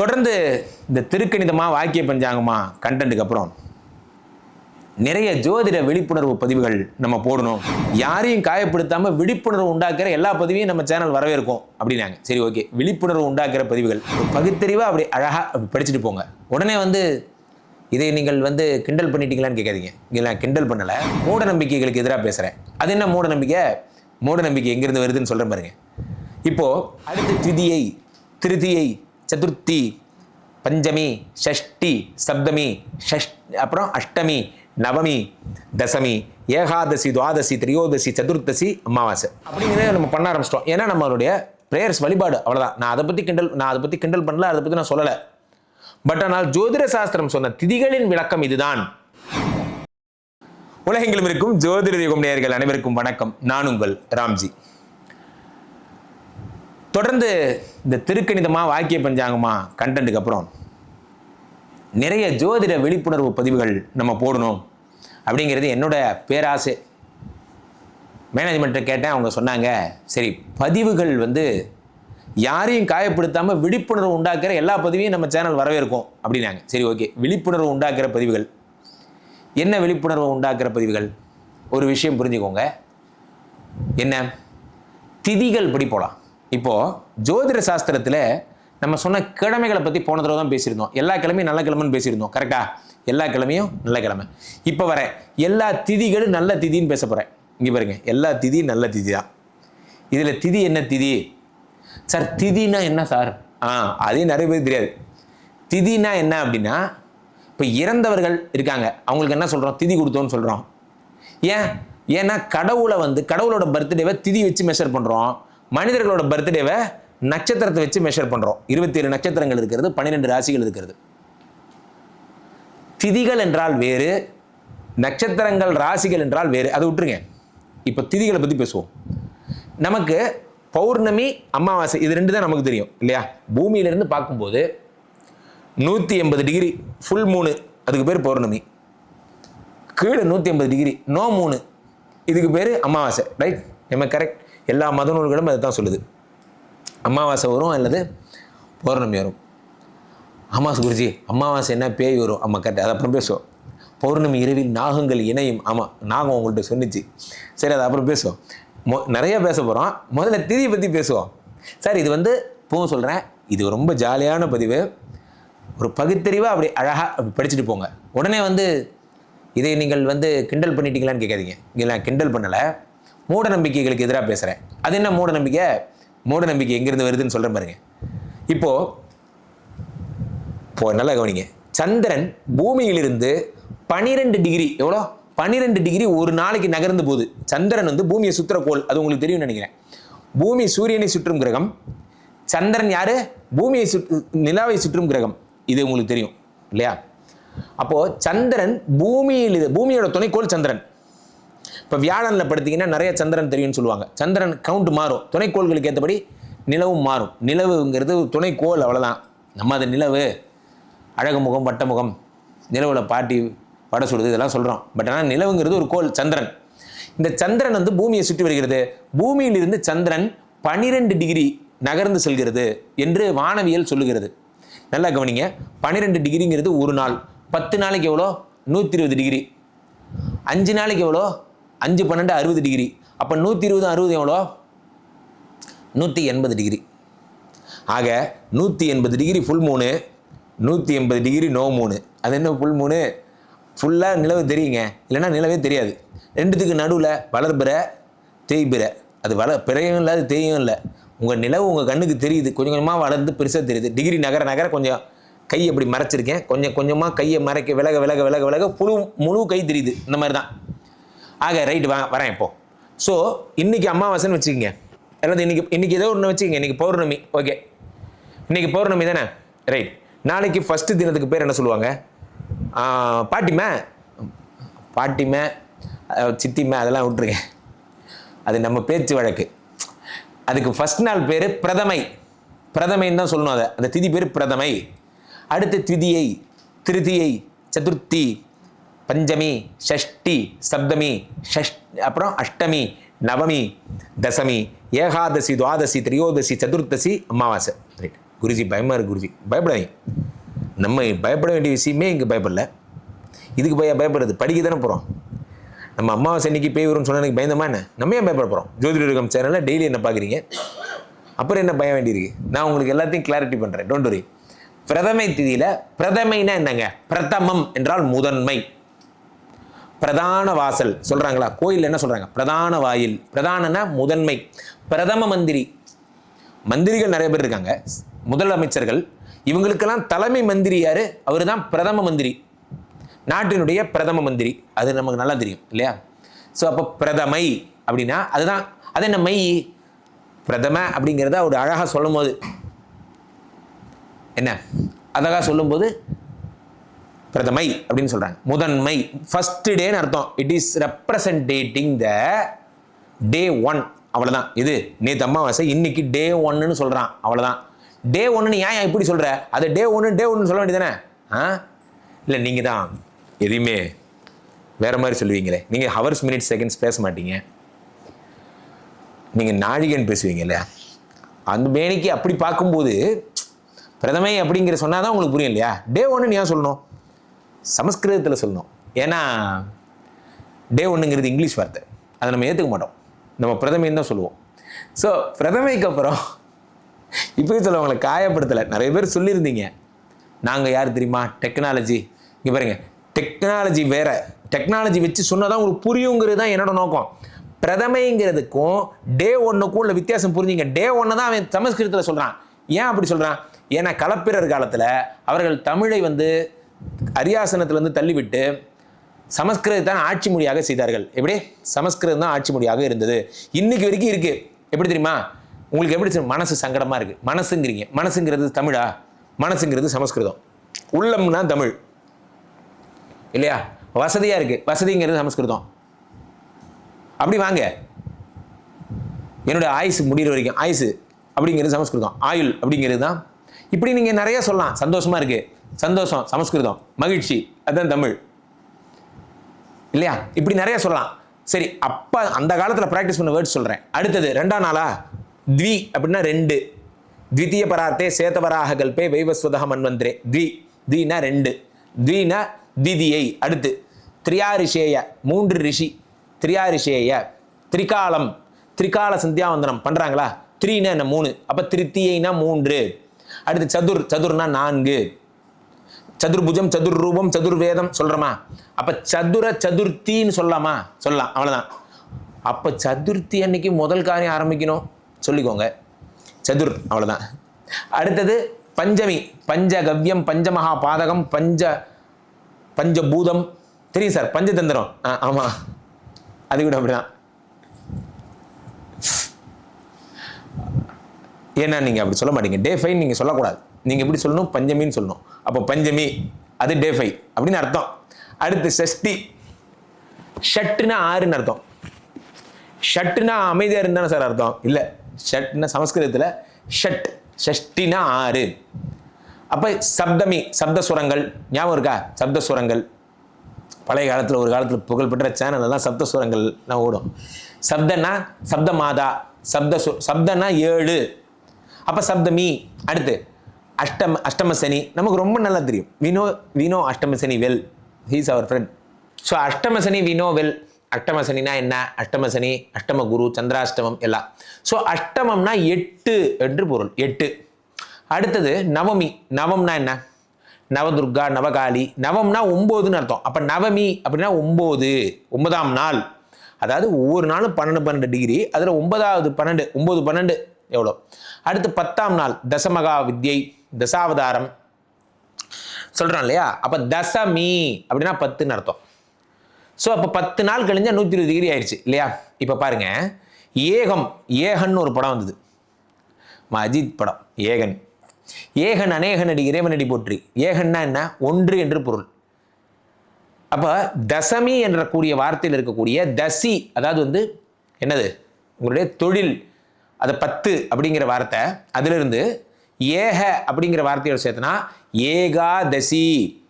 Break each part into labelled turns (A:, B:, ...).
A: தொடர்ந்து இந்த திருக்கணிதமாக வாக்கிய பஞ்சாங்கமா கண்டென்ட்டுக்கு அப்புறம் நிறைய ஜோதிட விழிப்புணர்வு பதிவுகள் நம்ம போடணும். யாரையும் காயப்படுத்தாமல் விழிப்புணர்வு உண்டாக்குற எல்லா பதிவையும் நம்ம சேனல் வரவேற்கும் அப்படின்னாங்க. சரி ஓகே விழிப்புணர்வு உண்டாக்குற பதிவுகள். ஒரு அப்படி அழகாக அப்படி படிச்சுட்டு போங்க. உடனே வந்து இதை நீங்கள் வந்து கிண்டல் பண்ணிட்டீங்களான்னு கேட்காதீங்க. இல்லை நான் கிண்டல் பண்ணலை. மூட நம்பிக்கைகளுக்கு எதிராக பேசுகிறேன் அது என்ன மூட நம்பிக்கை? மூட நம்பிக்கை எங்கேருந்து வருதுன்னு சொல்கிறேன் பாருங்க. இப்போது அடுத்த திதியை திருதியை சதுர்த்தி பஞ்சமி ஷஷ்டி சப்தமி ஷஷ் அப்புறம் அஷ்டமி நவமி தசமி ஏகாதசி துவாதசி திரியோதசி சதுர்த்தசி அமாவாசை அப்படிங்கிறத நம்ம பண்ண ஆரம்பிச்சிட்டோம். ஏன்னா நம்மளுடைய ப்ரேயர்ஸ் வழிபாடு அவ்வளோதான் நான் அதை பற்றி கிண்டல் நான் அதை பற்றி கிண்டல் பண்ணல அதை பற்றி நான் சொல்லலை. பட் ஆனால் ஜோதிட சாஸ்திரம் சொன்ன திதிகளின் விளக்கம் இதுதான். உலகெங்கிலும் இருக்கும் ஜோதிட யுகம் நேயர்கள் அனைவருக்கும் வணக்கம். நான் உங்கள் ராம்ஜி. தொடர்ந்து இந்த திருக்கணிதமாக வாக்கிய பஞ்சாங்கமா கண்டென்ட்டுக்கு அப்புறம் நிறைய ஜோதிட விழிப்புணர்வு பதிவுகள் நம்ம போடணும் அப்படிங்கிறது என்னோட பேராசை. மேனேஜ்மெண்ட்டை கேட்டேன் அவங்க சொன்னாங்க சரி பதிவுகள் வந்து யாரையும் காயப்படுத்தாமல் விழிப்புணர்வு உண்டாக்குற எல்லா பதிவையும் நம்ம சேனல் வரவேற்கும் அப்படின்னாங்க. சரி ஓகே விழிப்புணர்வு உண்டாக்குற பதிவுகள். என்ன விழிப்புணர்வு உண்டாக்குற பதிவுகள்? ஒரு விஷயம் புரிஞ்சுக்கோங்க. என்ன? திதிகள் படி போகலாம் இப்போது ஜோதிட சாஸ்திரத்தில் நம்ம சொன்ன கிழமைகளை பற்றி போன தடவை தான் பேசியிருந்தோம். எல்லா கிழமையும் நல்ல கிழமைன்னு பேசியிருந்தோம். கரெக்டா எல்லா கிழமையும் நல்ல கிழமை. இப்போ வர எல்லா திதிகளும் நல்ல திதின்னு பேச போகிறேன் இங்கே பாருங்க. எல்லா திதியும் நல்ல திதி தான் இதில் திதி என்ன திதி? சார் திதினா என்ன சார்? ஆ அதையும் நிறைய பேர் தெரியாது. திதினா என்ன அப்படின்னா இப்போ இறந்தவர்கள் இருக்காங்க. அவங்களுக்கு என்ன சொல்கிறோம் திதி கொடுத்தோன்னு சொல்கிறோம் ஏன்? ஏன்னா கடவுளை வந்து கடவுளோட பர்த்டேவை திதி வச்சு மெஷர் பண்ணுறோம் மனிதர்களோட பர்த்டேவை நட்சத்திரத்தை வச்சு மெஷர் பண்ணுறோம் இருபத்தி ஏழு நட்சத்திரங்கள் இருக்கிறது பன்னிரெண்டு ராசிகள் இருக்கிறது. திதிகள் என்றால் வேறு நட்சத்திரங்கள் ராசிகள் என்றால் வேறு. அதை விட்டுருங்க. இப்போ திதிகளை பற்றி பேசுவோம். நமக்கு பௌர்ணமி அமாவாசை இது ரெண்டு தான் நமக்கு தெரியும் இல்லையா? பூமியிலிருந்து பார்க்கும்போது நூற்றி எண்பது டிகிரி ஃபுல் மூணு அதுக்கு பேர் பௌர்ணமி. கீழே நூற்றி ஐம்பது டிகிரி நோ மூணு இதுக்கு பேர் அமாவாசை ரைட் நம்ம கரெக்ட் எல்லா மத நூல்களும் அதை தான் சொல்லுது. அமாவாசை வரும் அல்லது பௌர்ணமி வரும். ஆமாம் குருஜி அமாவாசை என்ன பேய் வரும்? ஆமாம் கரெக்ட் அதை அப்புறம் பேசுவோம். பௌர்ணமி இரவில் நாகங்கள் இணையும். ஆமாம் நாகம் உங்கள்கிட்ட சொன்னிச்சு. சரி அதை அப்புறம் பேசுவோம். மொ நிறைய பேச போகிறோம் முதல்ல திதியை பற்றி பேசுவோம். சார் இது வந்து இப்போவும் சொல்கிறேன் இது ரொம்ப ஜாலியான பதிவு. ஒரு பகுத்தறிவாக அப்படி அழகாக அப்படி படிச்சுட்டு போங்க. உடனே வந்து இதை நீங்கள் வந்து கிண்டல் பண்ணிட்டீங்களான்னு கேட்காதீங்க. இல்லை நான் கிண்டல் பண்ணலை. மூட நம்பிக்கைகளுக்கு எதிராக பேசுகிறேன் அது என்ன மூட நம்பிக்கை மூட நம்பிக்கை எங்கேருந்து வருதுன்னு சொல்கிறேன் பாருங்க. இப்போது இப்போ நல்லா கவனிங்க. சந்திரன் பூமியிலிருந்து பனிரெண்டு டிகிரி எவ்வளோ? பன்னிரெண்டு டிகிரி ஒரு நாளைக்கு நகர்ந்து போகுது. சந்திரன் வந்து பூமியை சுற்றுற கோள் அது உங்களுக்கு தெரியும்னு நினைக்கிறேன். பூமி சூரியனை சுற்றும் கிரகம். சந்திரன் யார்? பூமியை சுற்று நிலாவை சுற்றும் கிரகம். இது உங்களுக்கு தெரியும் இல்லையா? அப்போது சந்திரன் பூமியில் பூமியோட துணைக்கோள் சந்திரன். இப்போ வியாழனில் படுத்திங்கன்னா நிறைய சந்திரன் தெரியும்னு சொல்லுவாங்க. சந்திரன் கவுண்ட் மாறும். துணைக்கோள்களுக்கு ஏற்றபடி நிலவும் மாறும். நிலவுங்கிறது துணைக்கோள் அவ்வளோதான் நம்ம அது நிலவு. அழகு முகம் வட்ட முகம் நிலவில் பாட்டி வடை சுடுது இதெல்லாம் சொல்கிறோம் பட் ஆனால் நிலவுங்கிறது ஒரு கோள் சந்திரன். இந்த சந்திரன் வந்து பூமியை சுற்றி வருகிறது. பூமியிலிருந்து சந்திரன் பனிரெண்டு டிகிரி நகர்ந்து செல்கிறது என்று வானவியல் சொல்லுகிறது. நல்லா கவனிங்க. பன்னிரெண்டு டிகிரிங்கிறது ஒரு நாள். பத்து நாளைக்கு எவ்வளோ? நூற்றி இருபது டிகிரி. அஞ்சு நாளைக்கு எவ்வளோ? அஞ்சு பன்னெண்டு அறுபது டிகிரி. அப்போ நூற்றி இருபது அறுபது எவ்வளோ? நூற்றி எண்பது டிகிரி. ஆக நூற்றி எண்பது டிகிரி ஃபுல் மூணு நூற்றி எண்பது டிகிரி நோ மூணு அது என்ன ஃபுல் மூணு ஃபுல்லாக நிலவு தெரியுங்க. இல்லைன்னா நிலவே தெரியாது. ரெண்டுத்துக்கு நடுவில் வளர்பிற தேய்பிற அது வள பிறையும் இல்லை அது தேயும் இல்லை. உங்கள் நிலவு உங்கள் கண்ணுக்கு தெரியுது. கொஞ்சம் கொஞ்சமாக வளர்ந்து பெருசாக தெரியுது. டிகிரி நகர நகர கொஞ்சம் கை அப்படி மறைச்சிருக்கேன். கொஞ்சம் கொஞ்சமாக கையை மறைக்க விலக விலக விலக விலக புழு முழு கை தெரியுது. இந்த மாதிரி தான் ஆக ரைட்டு வா வரேன் இப்போ. ஸோ இன்றைக்கி அமாவாசைன்னு வச்சுக்கோங்க. அல்லது இன்றைக்கி இன்றைக்கி ஏதோ ஒன்று வச்சுக்கோங்க. இன்றைக்கி பௌர்ணமி. ஓகே இன்றைக்கி பௌர்ணமி தானே? ரைட் நாளைக்கு ஃபஸ்ட்டு தினத்துக்கு பேர் என்ன சொல்லுவாங்க? பாட்டிமே பாட்டிமே சித்திமே அதெல்லாம் விட்ருங்க அது நம்ம பேச்சு வழக்கு. அதுக்கு ஃபர்ஸ்ட் நாள் பேர் பிரதமை. பிரதமைன்னு தான் சொல்லணும் அதை. அந்த திதி பேர் பிரதமை. அடுத்து திதியை திருதியை சதுர்த்தி பஞ்சமி ஷஷ்டி சப்தமி ஷஷ் அப்புறம் அஷ்டமி நவமி தசமி ஏகாதசி துவாதசி திரியோதசி சதுர்த்தசி அமாவாசை. ரைட் குருஜி பயமாக இருக்கு குருஜி. பயப்படாதீங்க. நம்ம பயப்பட வேண்டிய விஷயமே இங்கே பயப்படல. இதுக்கு பய பயப்படுறது? படிக்க தானே போகிறோம் நம்ம அமாவாசை அன்னைக்கு பேய் வரும்னு சொன்ன எனக்கு பயந்தமா என்ன? நம்ம ஏன் பயப்பட போகிறோம் ஜோதிடம் சேனலில் டெய்லி என்ன பார்க்குறீங்க அப்புறம் என்ன பயம் வேண்டியிருக்கு நான் உங்களுக்கு எல்லாத்தையும் கிளாரிட்டி பண்ணுறேன் டோன்ட் வரி பிரதமை திதியில் பிரதமைனா என்னங்க? பிரதமம் என்றால் முதன்மை. பிரதான வாசல் சொல்றாங்களா? கோயில் என்ன சொல்றாங்க? பிரதான வாயில். பிரதானனா முதன்மை. பிரதம மந்திரி. மந்திரிகள் நிறைய பேர் இருக்காங்க. முதலமைச்சர்கள். இவங்களுக்கெல்லாம் தலைமை மந்திரி யாரு? அவர் தான் பிரதம மந்திரி. நாட்டினுடைய பிரதம மந்திரி. அது நமக்கு நல்லா தெரியும் இல்லையா? ஸோ அப்போ பிரதமை அப்படின்னா அதுதான். அது என்ன மை? பிரதம அப்படிங்கிறத அவர் அழகாக சொல்லும் போது என்ன? அழகாக சொல்லும்போது பிரதமை அப்படின்னு சொல்றாங்க. முதன்மை. ஃபர்ஸ்ட் டேன்னு அர்த்தம். It is representing the day one அவ்வளோதான் இது நேற்று அம்மாவாசை இன்னைக்கு டே ஒன்னுன்னு சொல்றான். அவ்வளோதான் டே ஒன்னு ஏன் இப்படி சொல்ற? அது டே ஒன்னு டே ஒன்னு சொல்ல வேண்டியதானே ஆ? இல்லை நீங்க தான் எதையுமே வேற மாதிரி சொல்லுவீங்களே. நீங்க ஹவர்ஸ் மினிட்ஸ் செகண்ட்ஸ் பேச மாட்டீங்க. நீங்க நாழிகன் பேசுவீங்க இல்லையா? அந்த மேனிக்கு அப்படி பார்க்கும்போது பிரதமை அப்படிங்கிற சொன்னாதான் உங்களுக்கு புரியும் இல்லையா? டே ஒன்னு ஏன் சொல்லணும்? சமஸ்கிருதத்தில் சொல்லணும். ஏன்னா டே ஒன்றுங்கிறது இங்கிலீஷ் வார்த்தை. அதை நம்ம ஏற்றுக்க மாட்டோம். நம்ம பிரதமைன்னு தான் சொல்லுவோம். ஸோ பிரதமைக்கு அப்புறம் இப்போயும் உங்களை காயப்படுத்தலை. நிறைய பேர் சொல்லியிருந்தீங்க. நாங்கள் யார் தெரியுமா? டெக்னாலஜி இங்கே பாருங்கள் டெக்னாலஜி வேற. டெக்னாலஜி வச்சு சொன்னதான் உங்களுக்கு புரியுங்கிறது தான் என்னோட நோக்கம். பிரதமைங்கிறதுக்கும் டே ஒன்றுக்கும் உள்ள வித்தியாசம் புரிஞ்சுங்க. டே ஒன்று தான் அவன் சமஸ்கிருதத்தில் சொல்கிறான் ஏன் அப்படி சொல்கிறான் ஏன்னா களப்பிரர் காலத்தில் அவர்கள் தமிழை வந்து அரியாசனத்திலிருந்து தள்ளிவிட்டு சமஸ்கிருதம் தான் ஆட்சி மொழியாக செய்தார்கள். எப்படி? சமஸ்கிருதம் தான் ஆட்சி மொழியாக இருந்தது. இன்னைக்கு வரைக்கும் இருக்கு. எப்படி தெரியுமா? உங்களுக்கு எப்படி மனசு சங்கடமா இருக்கு. மனசுங்கிறீங்க. மனசுங்கிறது தமிழா? மனசுங்கிறது சமஸ்கிருதம். உள்ளம்னா தமிழ். இல்லையா? வசதியா இருக்கு. வசதிங்கிறது சமஸ்கிருதம். அப்படி வாங்க. என்னோட ஆயுசு முடிகிற வரைக்கும். ஆயுசு அப்படிங்கிறது சமஸ்கிருதம். ஆயுள் அப்படிங்கிறது தான். இப்படி நீங்கள் நிறைய சொல்லலாம். சந்தோஷமா இருக்கு. சந்தோஷம் சமஸ்கிருதம் மகிழ்ச்சி அதுதான் தமிழ். இல்லையா? இப்படி நிறைய சொல்லலாம். சரி அப்போ அந்த காலத்தில் ப்ராக்டிஸ் பண்ண வேர்ட்ஸ் சொல்கிறேன் அடுத்தது ரெண்டாம் நாளா? த்வி அப்படின்னா ரெண்டு. த்விதீய பரார்த்தே சேத்தவராக கல்பே வைவஸ்வதக மன்வந்திரே. த்வி. த்வினா ரெண்டு. த்வினா திதியை. அடுத்து த்ரியாரிஷேய மூன்று ரிஷி. த்ரியாரிஷேய த்ரிகாலம். திரிகாலம் திரிகால சந்தியாவந்தனம். பண்ணுறாங்களா த்ரீனா என்ன? மூணு. அப்போ திருத்தியைனா மூன்று. அடுத்து சதுர். சதுர்னா நான்கு. சதுர்புஜம் சதுர் ரூபம் சதுர்வேதம் சொல்கிறோமா அப்ப சதுர சதுர்த்தின்னு சொல்லலாமா? சொல்லலாம் அவ்வளவுதான். அப்ப சதுர்த்தி அன்னைக்கு முதல் காரியம் ஆரம்பிக்கணும். சொல்லிக்கோங்க. சதுர் அவ்வளவுதான். அடுத்தது பஞ்சமி பஞ்சகவ்யம் பஞ்சமகா பாதகம் பஞ்ச பஞ்சபூதம். தெரியும் சார் பஞ்சதந்திரம். ஆ, ஆமா. அது கூட அப்படிதான். ஏன்னா நீங்கள் அப்படி சொல்ல மாட்டீங்க. டே ஃபைன் நீங்கள் சொல்லக்கூடாது. நீங்கள் எப்படி சொல்லணும்? பஞ்சமின்னு சொல்லணும். அப்போ பஞ்சமி அது டே ஃபைவ் அப்படின்னு அர்த்தம். அடுத்து ஷஷ்டி. ஷட்டுனா ஆறுன்னு அர்த்தம். ஷட்டுனா அமைதியாக இருந்தானே சார் அர்த்தம். இல்லை ஷட்னா சமஸ்கிருதத்தில் ஷட் ஷஷ்டினா ஆறு. அப்போ சப்தமி சப்த சுரங்கள். ஞாபகம் இருக்கா? சப்த சுரங்கள். பழைய காலத்தில் ஒரு காலத்தில் புகழ்பெற்ற சேனல் எல்லாம் சப்த சுரங்கள்லாம் ஓடும். சப்தனா சப்த மாதா சப்த சு சப்தனா ஏழு. அப்போ சப்தமி அடுத்து அஷ்டம அஷ்டம சனி நமக்கு ரொம்ப நல்லா தெரியும். வினோ வினோ அஷ்டம சனி well he's our friend so அஷ்டம சனி வினோ வெல் அஷ்டம சனினா என்ன? அஷ்டம சனி அஷ்டம குரு சந்திராஷ்டமம் எல்லாம். ஸோ அஷ்டமம்னா எட்டு என்று பொருள். எட்டு. அடுத்தது நவமி. நவம்னா என்ன? நவதுர்கா நவகாளி. நவம்னா ஒம்போதுன்னு அர்த்தம். அப்போ நவமி அப்படின்னா ஒம்பது. ஒன்பதாம் நாள். அதாவது ஒவ்வொரு நாளும் பன்னெண்டு பன்னெண்டு டிகிரி அதில் ஒன்பதாவது பன்னெண்டு ஒம்பது பன்னெண்டு. எவ்வளோ அடுத்து பத்தாம் நாள். தசமகா வித்யை. தசாவதாரம். சொல்கிறான் இல்லையா அப்போ தசமி அப்படின்னா பத்துன்னு அர்த்தம். ஸோ அப்போ பத்து நாள் கழிஞ்சால் நூற்றி இருபது டிகிரி ஆயிடுச்சு இல்லையா? இப்போ பாருங்க. ஏகம் ஏகன்னு ஒரு படம் வந்தது. ம, அஜித் படம் ஏகன். ஏகன் அநேகன் அடி இறைவன் அடி போற்றி. ஏகன்னா என்ன? ஒன்று என்று பொருள். அப்போ தசமி என்ற கூடிய வார்த்தையில் இருக்கக்கூடிய தசி அதாவது வந்து என்னது? உங்களுடைய தொழில். அதை பத்து அப்படிங்கிற வார்த்தை அதிலிருந்து ஏக அப்படிங்கிற வார்த்தையோட சேர்த்தனா ஏகாதசி.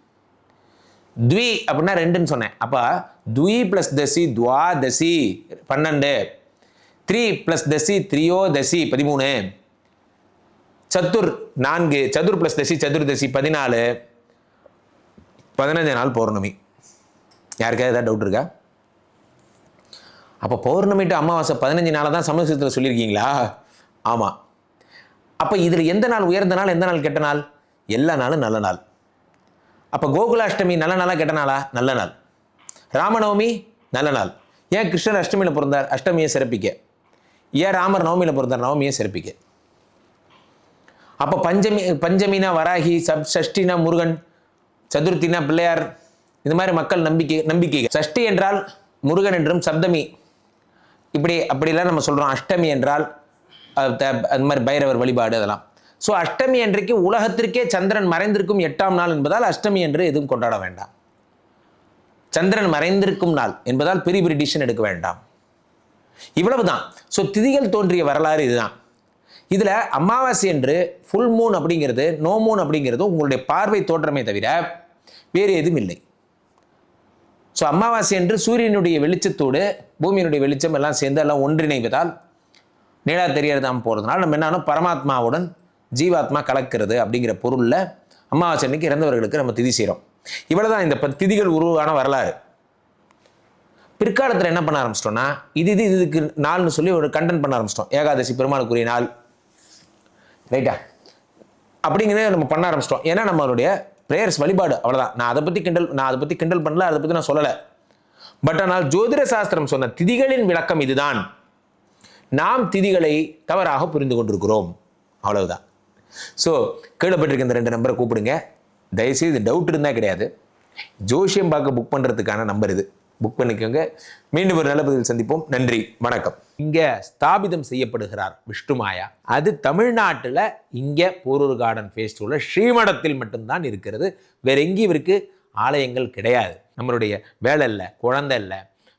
A: த்வி அப்படின்னா ரெண்டுன்னு சொன்னேன். அப்போ த்வி ப்ளஸ் தசி துவாதசி பன்னெண்டு. த்ரீ ப்ளஸ் தசி த்ரியோதசி பதிமூணு. சத்துர் நான்கு சதுர் பிளஸ் தசி சதுர்தசி பதினாலு. பதினஞ்சு நாள் பௌர்ணமி. யாருக்காவது ஏதாவது டவுட் இருக்கா? அப்போ பௌர்ணமி டு அமாவாசை பதினஞ்சு நாளாக தான் சமஸ்கிருதத்தில் சொல்லியிருக்கீங்களா? ஆமாம் அப்போ இதில் எந்த நாள் உயர்ந்த நாள் எந்த நாள் கெட்ட நாள்? எல்லா நாளும் நல்ல நாள். அப்போ கோகுலாஷ்டமி நல்ல நாளாக கெட்ட நாளா? நல்ல நாள். ராமநவமி நல்ல நாள். ஏன் கிருஷ்ணர் அஷ்டமியில் பிறந்தார்? அஷ்டமியை சிறப்பிக்க. ஏன் ராமர் நவமியில் பிறந்தார்? நவமியை சிறப்பிக்க. அப்போ பஞ்சமி பஞ்சமினா வராகி சப் சஷ்டினா முருகன் சதுர்த்தினா பிள்ளையார் இந்த மாதிரி மக்கள் நம்பிக்கை நம்பிக்கை சஷ்டி என்றால் முருகன் என்றும் சப்தமி. இப்படி அப்படிலாம் நம்ம சொல்கிறோம் அஷ்டமி என்றால் அது அந்த மாதிரி பைரவர் வழிபாடு அதெல்லாம். ஸோ அஷ்டமி அன்றைக்கு உலகத்திற்கே சந்திரன் மறைந்திருக்கும் எட்டாம் நாள் என்பதால் அஷ்டமி என்று எதுவும் கொண்டாட வேண்டாம். சந்திரன் மறைந்திருக்கும் நாள் என்பதால் பெரிய பெரிய டிசிஷன் எடுக்க வேண்டாம். இவ்வளவுதான். ஸோ திதிகள் தோன்றிய வரலாறு இதுதான். இதில் அமாவாசை என்று ஃபுல் மூன் அப்படிங்கிறது நோ மூன் அப்படிங்கிறது உங்களுடைய பார்வை தோற்றமே தவிர வேறு எதுவும் இல்லை. ஸோ அமாவாசை என்று சூரியனுடைய வெளிச்சத்தோடு பூமியினுடைய வெளிச்சம் எல்லாம் சேர்ந்து எல்லாம் ஒன்றிணைவதால் நீளா தான் போகிறதுனால நம்ம என்ன பரமாத்மாவுடன் ஜீவாத்மா கலக்கிறது அப்படிங்கிற பொருளில் அமாவாசை அன்னைக்கு இறந்தவர்களுக்கு நம்ம திதி செய்கிறோம் இவ்வளவுதான் இந்த ப- திதிகள் உருவான வரலாறு. பிற்காலத்தில் என்ன பண்ண ஆரம்பிச்சிட்டோம்னா இது இது இதுக்கு நாள்னு சொல்லி ஒரு கண்டென்ட் பண்ண ஆரம்பிச்சிட்டோம். ஏகாதசி பெருமாளுக்குரிய நாள். ரைட்டா அப்படிங்கிறத நம்ம பண்ண ஆரம்பிச்சிட்டோம். ஏன்னா நம்மளுடைய ப்ரேயர்ஸ் வழிபாடு அவ்வளோதான் நான் அதை பற்றி கிண்டல் நான் அதை பற்றி கிண்டல் பண்ணல அதை பற்றி நான் சொல்லலை. பட் ஆனால் ஜோதிட சாஸ்திரம் சொன்ன திதிகளின் விளக்கம் இதுதான். நாம் திதிகளை தவறாக புரிந்து கொண்டிருக்கிறோம். அவ்வளவுதான். ஸோ கீழப்பட்டிருக்க இந்த ரெண்டு நம்பரை கூப்பிடுங்க. தயவுசெய்து டவுட் இருந்தால் கிடையாது. ஜோஷியம் பார்க்க புக் பண்ணுறதுக்கான நம்பர் இது. புக் பண்ணிக்கோங்க. மீண்டும் ஒரு நல்ல பதில் சந்திப்போம். நன்றி. வணக்கம். இங்கே ஸ்தாபிதம் செய்யப்படுகிறார் விஷ்ணுமாயா அது தமிழ்நாட்டில் இங்கே போரூர் கார்டன் ஃபேஸ்டிவலில் ஸ்ரீமடத்தில் மட்டும்தான் இருக்கிறது. வேற எங்கேயும் இவருக்கு ஆலயங்கள் கிடையாது. நம்மளுடைய வேலை இல்லை குழந்தை இல்லை